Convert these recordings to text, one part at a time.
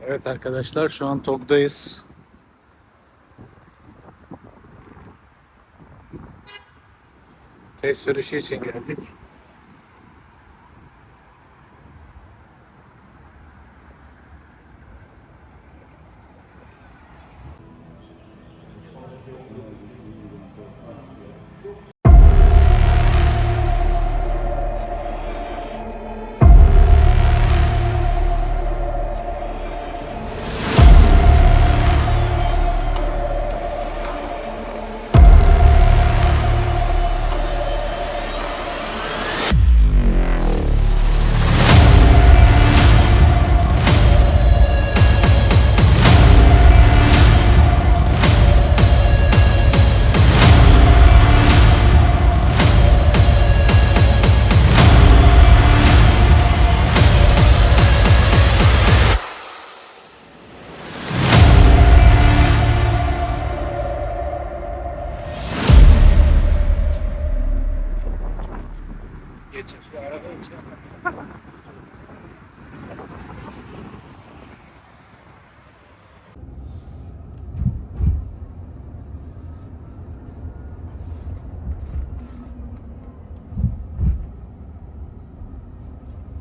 Evet arkadaşlar şu an TOG'dayız. Test sürüşü için geldik.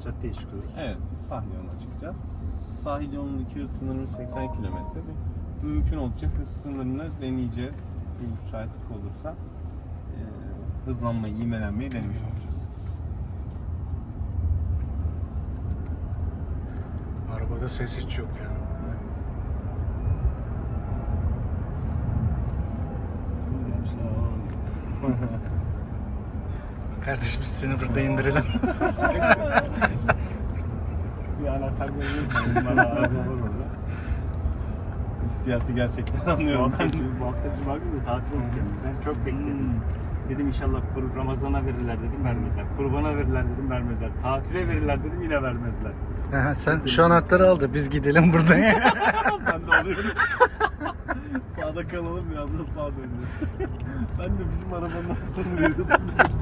Caddeye çıkıyoruz. Evet, sahil yoluna çıkacağız. Sahil yolundaki hız sınırı 80 kilometre. Mümkün oldukça hız sınırını deneyeceğiz. Bir müsaitlik olursa e, hızlanmayı, ivmelenmeyi denemiş olacağız. Arabada ses hiç yok ya. Kardeş biz seni burada indirelim. Bir anahtar verirsen bana araba var orada. Hissiyatı gerçekten Bu anlıyorum hafta, ben. bu hafta cuma günü tatil olacağım. Ben çok bekledim. Dedim inşallah kur, Ramazan'a verirler dedim vermediler. Kurbana verirler dedim vermediler. Tatile verirler dedim yine vermediler. Ha, sen şu anahtarı al da biz gidelim buradan ya. ben de alıyorum. Sağda kalalım biraz da sağa dönüyorum. ben de bizim arabanın anahtarını veriyorsun.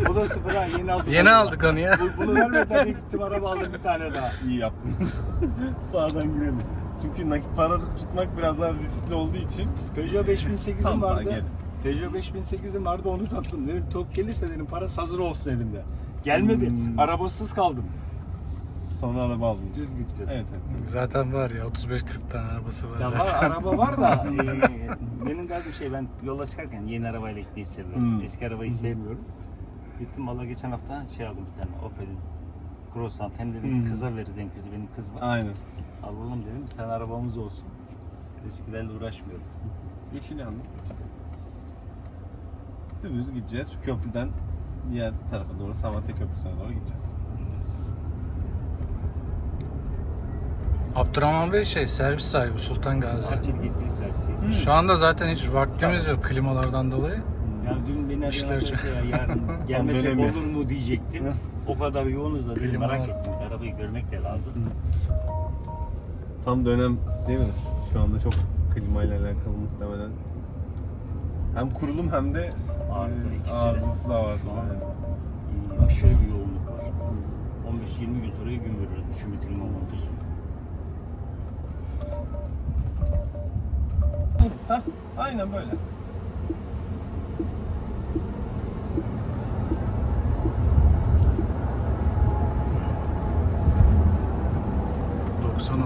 Bu da sıfır ha yeni aldık. Yeni aldık onu ya. Bu- Bunu vermediler diye gittim araba aldım bir tane daha. İyi yaptınız. Sağdan girelim. Çünkü nakit para tutmak biraz daha riskli olduğu için Peugeot 5008'im Tam sağa vardı. gel. Peugeot 5008'im vardı onu sattım. Dedim top gelirse dedim para hazır olsun elimde. Gelmedi. Hmm. Arabasız kaldım. Sonra araba aldım. Düz gideceğiz. Evet evet. Zaten var ya 35-40 tane arabası var Ya var, zaten. araba var da e, benim derdim şey ben yola çıkarken yeni arabayla gitmeyi seviyorum. Hmm. Eski arabayı sevmiyorum. Gittim valla geçen hafta şey aldım bir tane Opel'in Crossland hem dedim Hmm. kıza veririz en kötü benim kız var. Aynen. Alalım dedim bir tane arabamız olsun. Eskilerle uğraşmıyorum. Yeşil yandı. Dümdüz gideceğiz. Şu köprüden diğer tarafa doğru, Samatya Köprüsü'ne doğru gideceğiz. Abdurrahman Bey şey servis sahibi Sultan Gazi. Bahçeli yetkili servisiyiz. Şu anda zaten hiç vaktimiz yok klimalardan dolayı. Ya dün beni İşler arayan çok- yarın gelmesek olur mu diyecektim. o kadar yoğunuz da dedim Klima merak var. ettim. Arabayı görmek de lazım. Tam dönem değil mi? Şu anda çok klimayla alakalı muhtemelen. Hem kurulum hem de Arıza, e, ikisi de. arızası da var. Şu an- Yani. Ee, aşırı bir yoğunluk var. 15-20 gün sonra gün görürüz düşün bir klima montajı. Hah, aynen böyle. 90 oldu.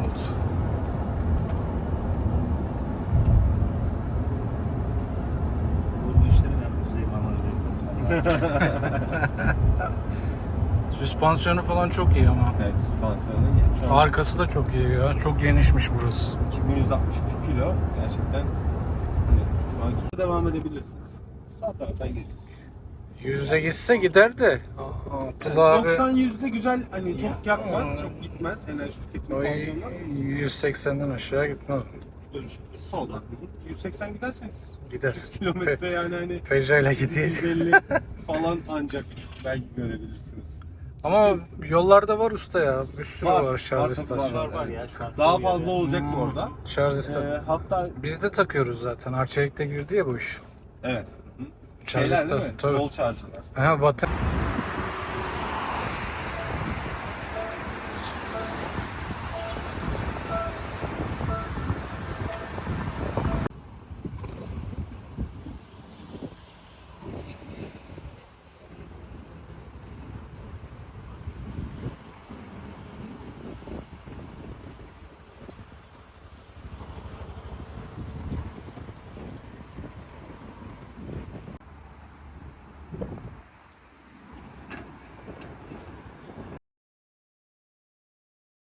Bu, işleri ben yapıyorum. Süspansiyonu falan çok iyi ama. Evet, süspansiyonu. Şu an Arkası da çok iyi ya. Çok genişmiş burası. 2162 kilo. Gerçekten hani şu an devam edebilirsiniz. Sağ taraftan geliriz. Yüzde gitse gider de. Abdullah abi 90 yüzde güzel hani çok yakmaz, çok gitmez. Enerji tüketimi o fazla olmaz. 180'den aşağı gitmez. Dönüş. Soldan. 180 giderseniz Gider. 100 kilometre yani hani Peugeot ile gidiyor. 150 falan ancak belki görebilirsiniz. Ama yollarda var usta ya. Bir sürü var, Var, şarj var, istasyonu. Var var ya şu an. Daha fazla olacak bu Hmm. orada. Şarj Ee, istasyonu. hatta Biz de takıyoruz zaten. Arçelik'te girdi ya bu iş. evet. Şarj Şeyler değil istasyonu. mi? Tabii. Yol şarjılar. Aha, vatan.